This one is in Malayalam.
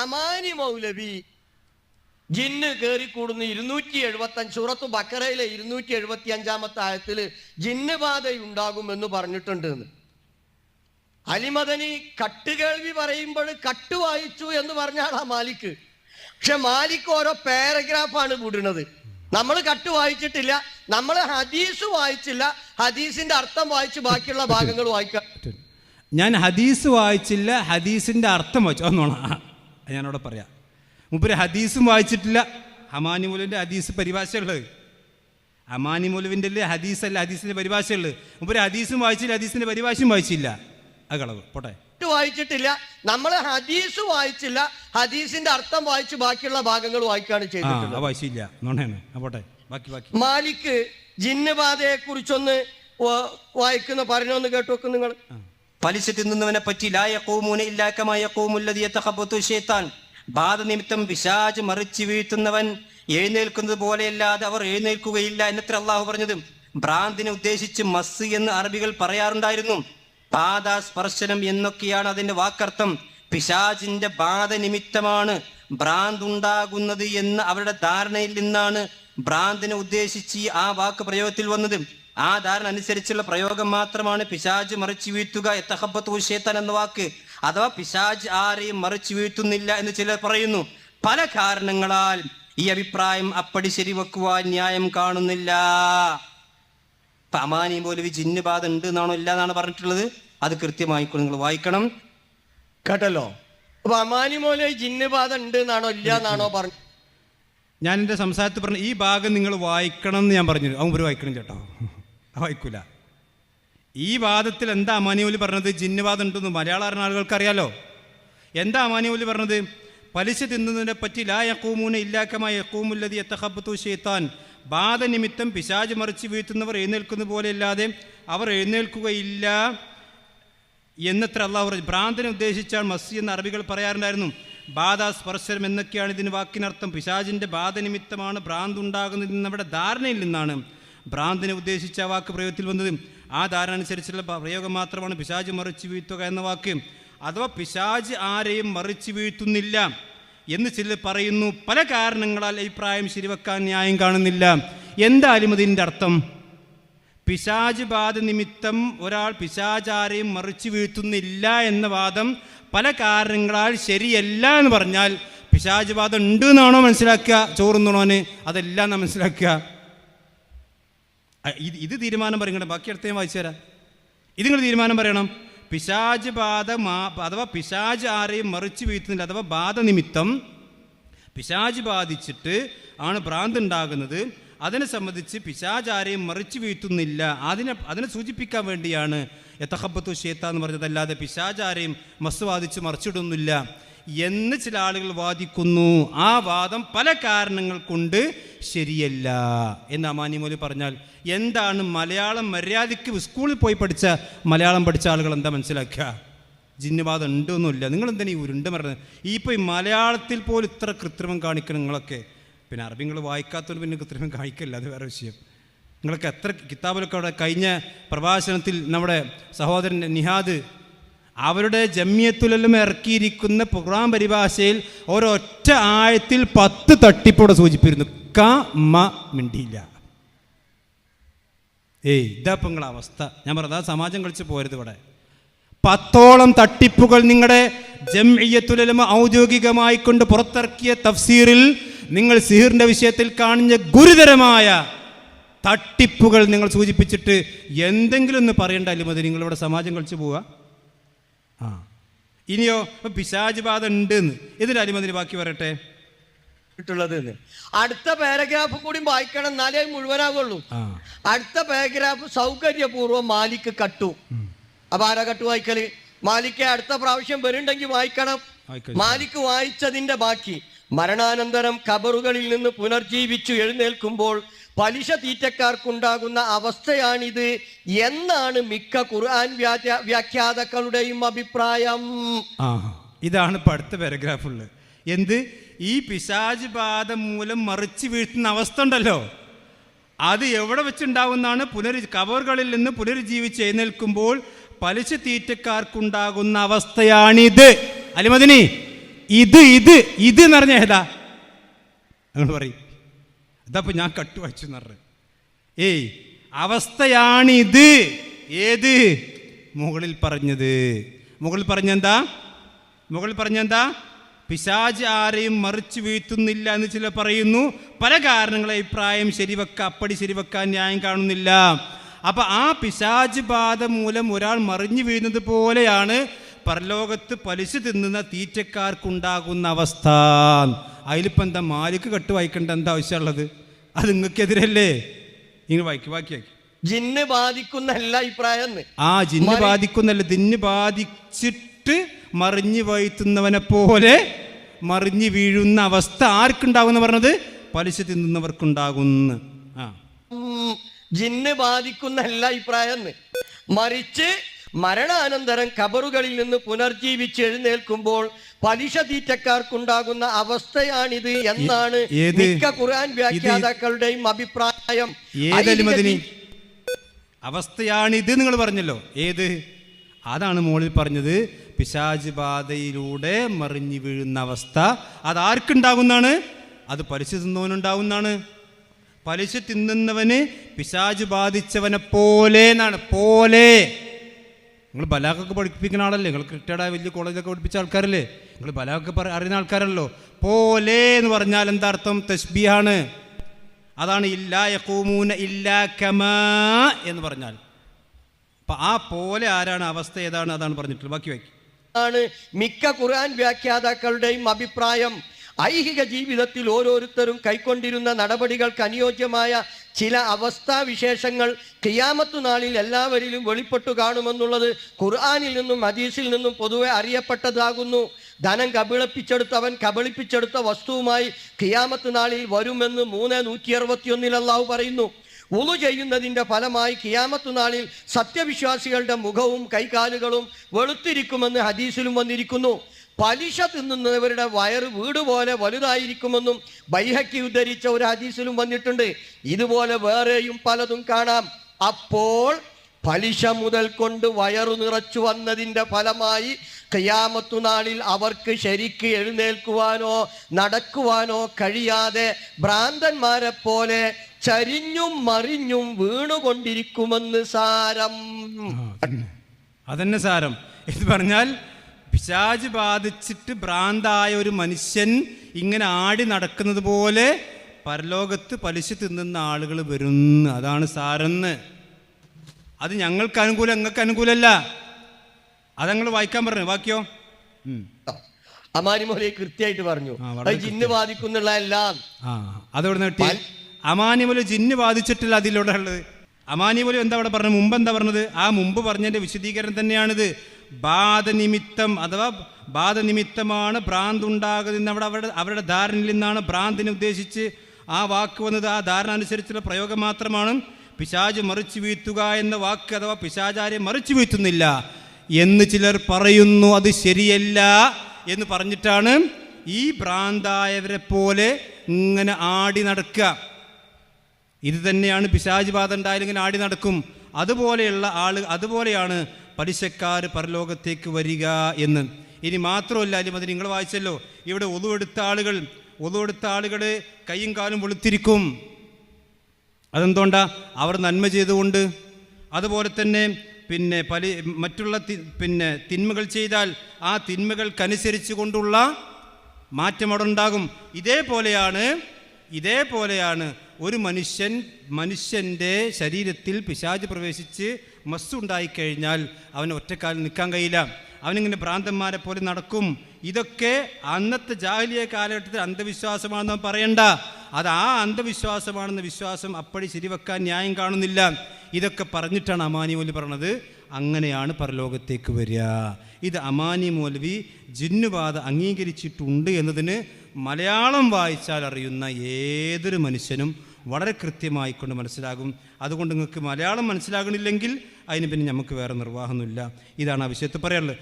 അമാനി മൗലവി. ജിന്ന് കയറിക്കൂടുന്ന ഇരുന്നൂറ്റി എഴുപത്തി അഞ്ച് സൂറത്ത് ബക്കറയിലെ ഇരുന്നൂറ്റി എഴുപത്തി അഞ്ചാമത്തെ ആയത്തിൽ ജിന്ന് ബാധയുണ്ടാകുമെന്ന് പറഞ്ഞിട്ടുണ്ട് അലിമദനി കട്ടുകേൾവി പറയുമ്പോൾ കട്ട് വായിച്ചു എന്ന് പറഞ്ഞാണ് ആ മാലിക്ക് പക്ഷെ മാലിക്ക് ഓരോ പാരഗ്രാഫാണ് വിടുന്നത് നമ്മൾ കട്ട് വായിച്ചിട്ടില്ല നമ്മൾ ഹദീസ് വായിച്ചില്ല ഹദീസിന്റെ അർത്ഥം വായിച്ച് ബാക്കിയുള്ള ഭാഗങ്ങൾ വായിക്കാം. ഞാൻ ഹദീസ് വായിച്ചില്ല ഹദീസിന്റെ അർത്ഥം വായിച്ചു. ഒന്നോണ ഞാനവിടെ പറയാം. മുപ്പര് ഹദീസും വായിച്ചിട്ടില്ല. ഹമാനി മുലുവിന്റെ ഹദീസ് പരിഭാഷയുള്ളത്. ഹമാനി മുലുവിന്റെ അല്ലേ ഹദീസല്ല ഹദീസിന്റെ പരിഭാഷയുള്ളത്. മുപ്പര് ഹദീസും വായിച്ചില്ല ഹദീസിന്റെ പരിഭാഷയും വായിച്ചില്ല. അത് കളവ്. പോട്ടെ. വായിച്ചിട്ടില്ല. നമ്മൾ ഹദീസ് വായിച്ചില്ല. ഹദീസിന്റെ അർത്ഥം വായിച്ച് ബാക്കിയുള്ള ഭാഗങ്ങൾ വായിക്കാണ് ചെയ്തിട്ടുള്ളത്. ആ വായിച്ചില്ല. ആ പോട്ടെ. ബാക്കി ബാക്കി. മാലിക്ക് ജിന്നുബാധയെ കുറിച്ചൊന്ന് വായിക്കുന്ന പറഞ്ഞൊന്ന് കേട്ടു വെക്കും നിങ്ങൾ പലിശ തിന്നുന്നവനെ പറ്റി ലായക്കോമൂന ഇല്ലാക്കമായ കോമുല്ലതിയത്തഹബത്തു ഷേത്താൻ ബാധ നിമിത്തം പിശാജ് മറിച്ച് വീഴ്ത്തുന്നവൻ എഴുന്നേൽക്കുന്നത് പോലെയല്ലാതെ അവർ എഴുന്നേൽക്കുകയില്ല എന്നത്ര അള്ളാഹു പറഞ്ഞത്. ഭ്രാന്തിനെ ഉദ്ദേശിച്ച് മസ് എന്ന് അറബികൾ പറയാറുണ്ടായിരുന്നു. ബാധ സ്പർശനം എന്നൊക്കെയാണ് അതിന്റെ വാക്കർത്ഥം. പിശാജിന്റെ ബാധ നിമിത്തമാണ് ഭ്രാന്ത് ഉണ്ടാകുന്നത് എന്ന് അവരുടെ ധാരണയിൽ നിന്നാണ് ഭ്രാന്തിനെ ഉദ്ദേശിച്ച് ആ വാക്ക് പ്രയോഗത്തിൽ വന്നത്. ആ ധാരണ അനുസരിച്ചുള്ള പ്രയോഗം മാത്രമാണ് പിശാജ് മറിച്ചു വീഴ്ത്തുക എത്തഹബത്ത് ഉഷേത്തൻ എന്ന വാക്ക്. അഥവാ പിശാജ് ആരെയും മറിച്ചു വീഴ്ത്തുന്നില്ല എന്ന് ചിലർ പറയുന്നു. പല കാരണങ്ങളാൽ ഈ അഭിപ്രായം അപ്പടി ശരിവെക്കുവാൻ ന്യായം കാണുന്നില്ല. പമാനി അമാനി പോലും ജിന്ന് ബാധ ഉണ്ട് എന്നാണോ ഇല്ല എന്നാണ് പറഞ്ഞിട്ടുള്ളത്? അത് കൃത്യമായി നിങ്ങൾ വായിക്കണം. കേട്ടല്ലോ? അപ്പൊ അമാനി മോലെ ജിന്നുബാധ ഉണ്ട് എന്നാണോ ഇല്ല എന്നാണോ പറഞ്ഞു ഞാൻ എന്റെ സംസാരത്തിൽ പറഞ്ഞു ഈ ഭാഗം നിങ്ങൾ വായിക്കണം എന്ന് ഞാൻ പറഞ്ഞു അവൻ ഒരു വായിക്കണം ചേട്ടോ. വായിക്കൂല. ഈ വാദത്തിൽ എന്താ അമാനിയൂലി പറഞ്ഞത്? ജിന്നുവാദം ഉണ്ടെന്ന് മലയാളം അറിയുന്ന ആളുകൾക്ക് അറിയാലോ എന്താ അമാനിയൂലി പറഞ്ഞത്? പലിശ തിന്നുന്നതിനെ പറ്റി ലാ യക്കൂമൂന ഇല്ലാക്കമായ യക്കൂമുല്ലതി എത്തഹബത്തു ഷെയ്ത്താൻ ബാധനിമിത്തം പിശാജ് മറിച്ച് വീഴ്ത്തുന്നവർ എഴുന്നേൽക്കുന്ന പോലെയല്ലാതെ അവർ എഴുന്നേൽക്കുകയില്ല എന്നത്ര അള്ളാഹു ഭ്രാന്തനെ ഉദ്ദേശിച്ചാൽ മസ്സി എന്ന അറബികൾ പറയാറുണ്ടായിരുന്നു. ബാധ സ്പർശനം എന്നൊക്കെയാണ് ഇതിന് വാക്കിനർത്ഥം. പിശാജിന്റെ ബാധനിമിത്തമാണ് ഭ്രാന്ത് ഉണ്ടാകുന്നത് നമ്മുടെ ധാരണയിൽ നിന്നാണ്. ഭ്രാന്തിനെ ഉദ്ദേശിച്ച ആ വാക്ക് പ്രയോഗത്തിൽ വന്നത്. ആ ധാരണ അനുസരിച്ചുള്ള പ്രയോഗം മാത്രമാണ് പിശാജ് മറിച്ച് വീഴ്ത്തുക എന്ന വാക്ക്. അഥവാ പിശാജ് ആരെയും മറിച്ച് വീഴ്ത്തുന്നില്ല എന്ന് ചിലർ പറയുന്നു. പല കാരണങ്ങളാൽ അഭിപ്രായം ശരിവെക്കാൻ ന്യായം കാണുന്നില്ല. എന്തായാലും ഇതിന്റെ അർത്ഥം? പിശാജ് ബാധ നിമിത്തം ഒരാൾ പിശാചാരെയും മറിച്ചു വീഴ്ത്തുന്നില്ല എന്ന വാദം പല കാരണങ്ങളാൽ ശരിയല്ല എന്ന് പറഞ്ഞാൽ പിശാജ് ബാധ ഉണ്ട് എന്നാണോ മനസ്സിലാക്കുക? ചോറുന്നോണോന് അതെല്ലാം മനസ്സിലാക്കുക. ഇത് ഇത് തീരുമാനം പറയണം ബാക്കി അടുത്തേം വായിച്ചു തരാം. ഇത് നിങ്ങൾ തീരുമാനം പറയണം. പിശാജ് ബാധ അഥവാ പിശാജ് ആരെയും മറിച്ചു വീഴ്ത്തുന്നില്ല അഥവാ ബാധ നിമിത്തം പിശാജ് ബാധിച്ചിട്ട് ആണ് ഭ്രാന്ത് ഉണ്ടാകുന്നത്. അതിനെ സംബന്ധിച്ച് പിശാജ് ആരെയും മറിച്ചു വീഴ്ത്തുന്നില്ല. അതിനെ അതിനെ സൂചിപ്പിക്കാൻ വേണ്ടിയാണ് യഥഹബത്തു ഷേത്ത എന്ന് പറഞ്ഞതല്ലാതെ പിശാജ് ആരെയും മസ് ബാധിച്ച് മറിച്ചിടുന്നില്ല. എന്ന് ചില ആളുകൾ വാദിക്കുന്നു. ആ വാദം പല കാരണങ്ങൾ കൊണ്ട് ശരിയല്ല. എന്ന് അമാനി അമാനിമോലി പറഞ്ഞാൽ എന്താണ് മലയാളം മര്യാദയ്ക്ക് സ്കൂളിൽ പോയി പഠിച്ച മലയാളം പഠിച്ച ആളുകൾ എന്താ മനസ്സിലാക്കുക? ജിന്നുവാദം ഉണ്ടൊന്നുമില്ല. നിങ്ങൾ എന്തിനാ ഈ ഉരുണ്ട ഈ ഇപ്പോൾ ഈ മലയാളത്തിൽ പോലും ഇത്ര കൃത്രിമം കാണിക്കണം നിങ്ങളൊക്കെ. പിന്നെ അറബി നിങ്ങൾ വായിക്കാത്തവർ പിന്നെ കൃത്രിമം കാണിക്കില്ല. അത് വേറെ വിഷയം. നിങ്ങളൊക്കെ എത്ര കിതാബിലൊക്കെ അവിടെ കഴിഞ്ഞ പ്രഭാഷണത്തിൽ നമ്മുടെ സഹോദരൻ നിഹാദ് അവരുടെ ജമ്യത്തുലെല്ലാം ഇറക്കിയിരിക്കുന്ന ഖുർആൻ പരിഭാഷയിൽ ഒരൊറ്റ ആഴത്തിൽ പത്ത് തട്ടിപ്പോടെ സൂചിപ്പിരുന്നു ക മ മിണ്ടിയില്ല. ഏയ് ഇതാ ഇപ്പം അവസ്ഥ. ഞാൻ പറഞ്ഞത് ആ സമാജം കളിച്ച് പോരുത് ഇവിടെ. പത്തോളം തട്ടിപ്പുകൾ നിങ്ങളുടെ ജംഇയ്യത്തുലമ ഔദ്യോഗികമായി കൊണ്ട് പുറത്തിറക്കിയ തഫ്സീറിൽ നിങ്ങൾ സിഹിറിന്റെ വിഷയത്തിൽ കാണിഞ്ഞ ഗുരുതരമായ തട്ടിപ്പുകൾ നിങ്ങൾ സൂചിപ്പിച്ചിട്ട് എന്തെങ്കിലും ഒന്ന് പറയണ്ട അത് നിങ്ങളിവിടെ സമാജം കളിച്ച് പോവുക. ആ. ഇനിയോ പിശാജ് ബാധ ഉണ്ട് എന്ന് ഇതിന് അലിമതിന് ബാക്കി പറയട്ടെ? കിട്ടുള്ളത് അടുത്ത പാരഗ്രാഫ് കൂടി വായിക്കണം എന്നാലേ മുഴുവനാകുള്ളൂ അടുത്ത പാരഗ്രാഫ് സൗകര്യപൂർവം മാലിക്ക് കട്ടു. അപ്പൊ ആരാ കട്ടു വായിക്കൽ? മാലിക്ക് അടുത്ത പ്രാവശ്യം വരുന്നുണ്ടെങ്കിൽ വായിക്കണം. വായിക്കാം. മാലിക്ക് വായിച്ചതിന്റെ ബാക്കി. മരണാനന്തരം കബറുകളിൽ നിന്ന് പുനർജീവിച്ചു എഴുന്നേൽക്കുമ്പോൾ പലിശ തീറ്റക്കാർക്കുണ്ടാകുന്ന അവസ്ഥയാണിത് എന്നാണ് മിക്ക ഖുർആൻ വ്യാഖ്യ- വ്യാഖ്യാതാക്കളുടെയും അഭിപ്രായം. ഇതാണ് ഇപ്പം അടുത്ത പാരഗ്രാഫുള്ളത് എന്ത്? ഈ പിശാജ് ബാധ മൂലം മറിച്ച് വീഴ്ത്തുന്ന അവസ്ഥ ഉണ്ടല്ലോ. അത് എവിടെ വെച്ചുണ്ടാവുന്നതാണ് പുനർ കവറുകളിൽ നിന്ന് പുനരുജ്ജീവിച്ച് എഴുന്നേൽക്കുമ്പോൾ പലിശ തീറ്റക്കാർക്കുണ്ടാകുന്ന അവസ്ഥയാണിത്. അലിമതിനി ഇത് ഇത് ഇത് എന്ന് പറഞ്ഞ ഏതാ? നിങ്ങൾ പറയും അതപ്പോ ഞാൻ കട്ടുവച്ചു വായിച്ചു ഏയ് അവസ്ഥയാണിത്. ഏത്? മുകളിൽ പറഞ്ഞത്. മുകളിൽ പറഞ്ഞെന്താ? മുകളിൽ പറഞ്ഞെന്താ? പിശാജ് ആരെയും മറിച്ചു വീഴ്ത്തുന്നില്ല എന്ന് ചില പറയുന്നു. പല കാരണങ്ങളെ അഭിപ്രായം ശരിവെക്ക അപ്പടി ശരിവെക്കാൻ ന്യായം കാണുന്നില്ല. അപ്പൊ ആ പിശാജ് ബാധ മൂലം ഒരാൾ മറിഞ്ഞു വീഴുന്നത് പോലെയാണ് പരലോകത്ത് പലിശ തിന്നുന്ന തീറ്റക്കാർക്കുണ്ടാകുന്ന അവസ്ഥ. അതിലിപ്പോൾ എന്താ മാലിക്ക് കെട്ട് വായിക്കേണ്ട എന്താ ആവശ്യമുള്ളത്? അത് നിങ്ങൾക്കെതിരല്ലേ? നിങ്ങൾ വായിക്കും ബാക്കിയാക്കി ജിന്ന് ബാധിക്കുന്നല്ല അഭിപ്രായം ആ ജിന്ന് ബാധിക്കുന്നല്ല ജിന്ന് ബാധിച്ചിട്ട് മറിഞ്ഞു വയറ്റുന്നവനെ പോലെ മറിഞ്ഞു വീഴുന്ന അവസ്ഥ ആർക്കുണ്ടാകുന്ന പറഞ്ഞത്? പലിശ തിന്നുന്നവർക്കുണ്ടാകുന്ന ആ. ജിന്ന് ബാധിക്കുന്നല്ല അഭിപ്രായം മറിച്ച് മരണാനന്തരം കബറുകളിൽ നിന്ന് പുനർജീവിച്ച് എഴുന്നേൽക്കുമ്പോൾ പലിശ തീറ്റക്കാർക്കുണ്ടാകുന്ന അവസ്ഥയാണിത് എന്നാണ്? മിക്ക ഖുർആൻ വ്യാഖ്യാതാക്കളുടെയും അഭിപ്രായം. അവസ്ഥയാണിത് നിങ്ങൾ പറഞ്ഞല്ലോ. ഏത്? അതാണ് മോളിൽ പറഞ്ഞത്. പിശാജ് ബാധയിലൂടെ മറിഞ്ഞു വീഴുന്ന അവസ്ഥ. അത് ആർക്കുണ്ടാകുന്നതാണ്? അത് പലിശ തിന്നവനുണ്ടാവുന്നതാണ് പലിശ തിന്നുന്നവന് പിശാജ് ബാധിച്ചവനെ പോലെ എന്നാണ്. പോലെ. നിങ്ങൾ ബലാഖൊക്കെ പഠിപ്പിക്കുന്ന ആളല്ലേ? നിങ്ങൾ ക്രിക്കറ്റായ വലിയ കോളേജൊക്കെ പഠിപ്പിച്ച ആൾക്കാരല്ലേ? നിങ്ങൾ ബലാഖൊക്കെ അറിയുന്ന ആൾക്കാരല്ലോ. പോലെ എന്ന് പറഞ്ഞാൽ എന്താ അർത്ഥം? തസ്ബിയാണ് അതാണ് ഇല്ലാ യക്കൂമൂന ഇല്ലാ കമാ എന്ന് പറഞ്ഞാൽ. അപ്പം ആ പോലെ ആരാണ്? അവസ്ഥ ഏതാണ്? അതാണ് പറഞ്ഞിട്ടുള്ളത്. ബാക്കി വായിക്കും. ആണ് മിക്ക ഖുർആൻ വ്യാഖ്യാതാക്കളുടെയും അഭിപ്രായം. ഐഹിക ജീവിതത്തിൽ ഓരോരുത്തരും കൈക്കൊണ്ടിരുന്ന നടപടികൾക്ക് അനുയോജ്യമായ ചില അവസ്ഥാവിശേഷങ്ങൾ കിയാമത്തു നാളിൽ എല്ലാവരിലും വെളിപ്പെട്ടു കാണുമെന്നുള്ളത് ഖുർആാനിൽ നിന്നും ഹദീസിൽ നിന്നും പൊതുവെ അറിയപ്പെട്ടതാകുന്നു. ധനം കബളിപ്പിച്ചെടുത്തവൻ കബളിപ്പിച്ചെടുത്ത വസ്തുവുമായി കിയാമത്ത് നാളിൽ വരുമെന്ന് മൂന്ന് നൂറ്റി അറുപത്തിയൊന്നിൽ അള്ളാഹു പറയുന്നു. ഉളു ചെയ്യുന്നതിന്റെ ഫലമായി കിയാമത്തു നാളിൽ സത്യവിശ്വാസികളുടെ മുഖവും കൈകാലുകളും വെളുത്തിരിക്കുമെന്ന് ഹദീസിലും വന്നിരിക്കുന്നു. പലിശ തിന്നുന്നവരുടെ വയറ് വീട് പോലെ വലുതായിരിക്കുമെന്നും ബൈഹക്കി ഉദ്ധരിച്ച ഒരു ഹദീസിലും വന്നിട്ടുണ്ട്. ഇതുപോലെ വേറെയും പലതും കാണാം. അപ്പോൾ പലിശ മുതൽ കൊണ്ട് വയറു നിറച്ചു വന്നതിന്റെ ഫലമായി കയ്യാമത്തു നാളിൽ അവർക്ക് ശരിക്ക് എഴുന്നേൽക്കുവാനോ നടക്കുവാനോ കഴിയാതെ ഭ്രാന്തന്മാരെ പോലെ ചരിഞ്ഞും മറിഞ്ഞും വീണുകൊണ്ടിരിക്കുമെന്ന് സാരം. അതന്നെ. സാരം. ഇത് പറഞ്ഞാൽ പിശാജ് ബാധിച്ചിട്ട് ഭ്രാന്തായ ഒരു മനുഷ്യൻ ഇങ്ങനെ ആടി നടക്കുന്നത് പോലെ പരലോകത്ത് പലിശ തിന്നുന്ന ആളുകൾ വരുന്നു. അതാണ് സാരെന്ന്. അത് ഞങ്ങൾക്ക് അനുകൂലം നിങ്ങൾക്ക് അനുകൂലമല്ല അതങ്ങൾ വായിക്കാൻ പറഞ്ഞു. ബാക്കിയോ ഉം. അമാനിമോലെ കൃത്യമായിട്ട് പറഞ്ഞു. ആ, ജിന്ന് ബാധിക്കുന്നുള്ള എല്ലാം. അതവിടെ നീട്ടി അമാനിമൂല ജിന്ന് ബാധിച്ചിട്ടില്ല അതിലൂടെ ഉള്ളത്. അമാനിമോലെ എന്താ അവിടെ പറഞ്ഞത്? മുമ്പ് എന്താ പറഞ്ഞത്? ആ മുമ്പ് പറഞ്ഞതിന്റെ വിശദീകരണം തന്നെയാണിത്. ബാധനിമിത്തം അഥവാ ബാധനിമിത്തമാണ് ഭ്രാന്ത് ഉണ്ടാകുന്നത് അവിടെ അവരുടെ അവരുടെ ധാരണയിൽ നിന്നാണ് ഭ്രാന്തിനെ ഉദ്ദേശിച്ച് ആ വാക്ക് വന്നത്. ആ ധാരണ അനുസരിച്ചുള്ള പ്രയോഗം മാത്രമാണ് പിശാജ് മറിച്ചു വീഴ്ത്തുക എന്ന വാക്ക് അഥവാ പിശാചാരെ മറിച്ചു വീഴ്ത്തുന്നില്ല. എന്ന് ചിലർ പറയുന്നു അത് ശരിയല്ല എന്ന് പറഞ്ഞിട്ടാണ് ഈ ഭ്രാന്തായവരെ പോലെ ഇങ്ങനെ ആടി നടക്കുക. ഇത് തന്നെയാണ് പിശാജ് ബാധ ഉണ്ടായാലും ഇങ്ങനെ ആടി നടക്കും. അതുപോലെയുള്ള ആൾ അതുപോലെയാണ് പലിശക്കാർ പരലോകത്തേക്ക് വരിക എന്ന്. ഇനി മാത്രമല്ല അലിമത് നിങ്ങൾ വായിച്ചല്ലോ. ഇവിടെ ഒതുവെടുത്ത ആളുകൾ ഒതുവെടുത്ത ആളുകൾ കൈയും കാലും വെളുത്തിരിക്കും. അതെന്തുകൊണ്ടാ? അവർ നന്മ ചെയ്തുകൊണ്ട്. അതുപോലെ തന്നെ പിന്നെ പലി മറ്റുള്ള പിന്നെ തിന്മകൾ ചെയ്താൽ ആ തിന്മകൾക്കനുസരിച്ച് കൊണ്ടുള്ള മാറ്റം അവിടെ ഉണ്ടാകും ഇതേപോലെയാണ് ഇതേപോലെയാണ് ഒരു മനുഷ്യൻ മനുഷ്യന്റെ ശരീരത്തിൽ പിശാജ് പ്രവേശിച്ച് മസ്സുണ്ടായിക്കഴിഞ്ഞാൽ അവന് ഒറ്റക്കാലിൽ നിൽക്കാൻ കഴിയില്ല. അവനിങ്ങനെ ഭ്രാന്തന്മാരെ പോലെ നടക്കും. ഇതൊക്കെ അന്നത്തെ ജാഹലിയ കാലഘട്ടത്തിൽ അന്ധവിശ്വാസമാണെന്ന് പറയണ്ട. അത് ആ അന്ധവിശ്വാസമാണെന്ന വിശ്വാസം അപ്പടി ശരിവെക്കാൻ ന്യായം കാണുന്നില്ല. ഇതൊക്കെ പറഞ്ഞിട്ടാണ് അമാനി മൗലി പറഞ്ഞത്. അങ്ങനെയാണ് പരലോകത്തേക്ക് വരിക. ഇത് അമാനി മൗലവി ജിന്നുബാധ അംഗീകരിച്ചിട്ടുണ്ട് എന്നതിന് മലയാളം വായിച്ചാൽ അറിയുന്ന ഏതൊരു മനുഷ്യനും വളരെ കൃത്യമായിക്കൊണ്ട് മനസ്സിലാകും. അതുകൊണ്ട് നിങ്ങൾക്ക് മലയാളം മനസ്സിലാകണില്ലെങ്കിൽ അതിന് പിന്നെ നമുക്ക് വേറെ നിർവാഹമൊന്നുമില്ല. ഇതാണ് ആ വിഷയത്തിൽ പറയാനുള്ളത്.